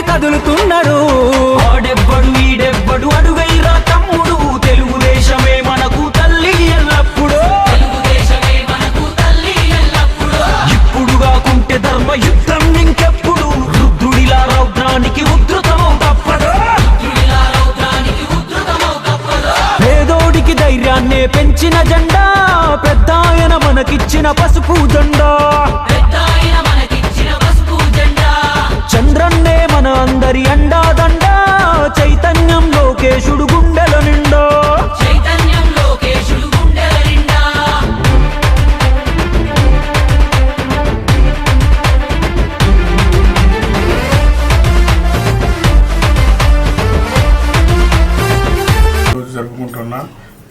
సమరానికి కదులుతున్నాడు ఆడెవ్వడు ఈడెవ్వడు అడుగైరా తమ్ముడు. తెలుగుదేశమే మనకు తల్లి ఎల్లప్పుడూ. ఇప్పుడు కాకుంటే ధర్మ యుద్ధం ఇంకెప్పుడు. రుద్రుడిలా రౌద్రానికి ఉద్ధృతం తప్పదు. పేదోడికి ధైర్యాన్నే పెంచిన జెండా. పెద్ద ఆయన మనకిచ్చిన పసుపు జెండా.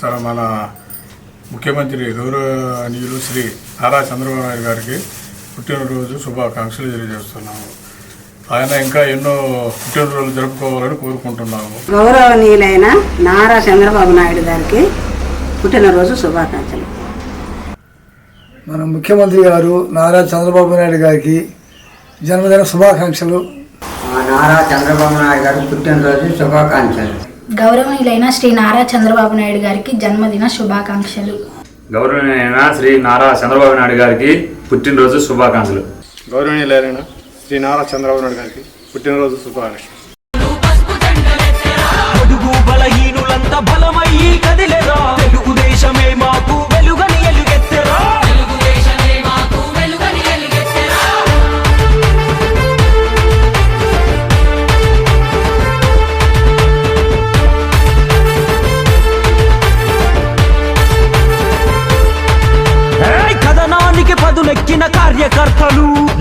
సరే మన ముఖ్యమంత్రి గౌరవనీయులు శ్రీ నారా చంద్రబాబు నాయుడు గారికి పుట్టినరోజు శుభాకాంక్షలు తెలియజేస్తున్నాము. ఆయన ఇంకా ఎన్నో పుట్టినరోజులు జరుపుకోవాలని కోరుకుంటున్నాము. గౌరవనీయులైన నారా చంద్రబాబు నాయుడు గారికి పుట్టినరోజు శుభాకాంక్షలు. మన ముఖ్యమంత్రి గారు నారా చంద్రబాబు నాయుడు గారికి జన్మదిన శుభాకాంక్షలు. నారా చంద్రబాబు నాయుడు గారి పుట్టినరోజు శుభాకాంక్షలు. గౌరవనీయులైన శ్రీ నారా చంద్రబాబు నాయుడు గారికి జన్మదిన శుభాకాంక్షలు. గౌరవనీయమైన శ్రీ నారా చంద్రబాబు నాయుడు గారికి పుట్టినరోజు శుభాకాంక్షలు. గౌరవనీయులైన శ్రీ నారా చంద్రబాబు నాయుడు గారికి పుట్టినరోజు శుభాకాంక్షలు. బలహీనులంతా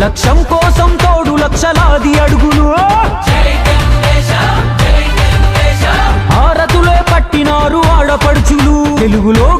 లక్ష్యం కోసం తోడు లక్షలాది అడుగులు. ఆరతులే పట్టినారు ఆడపడుచులు. తెలుగులో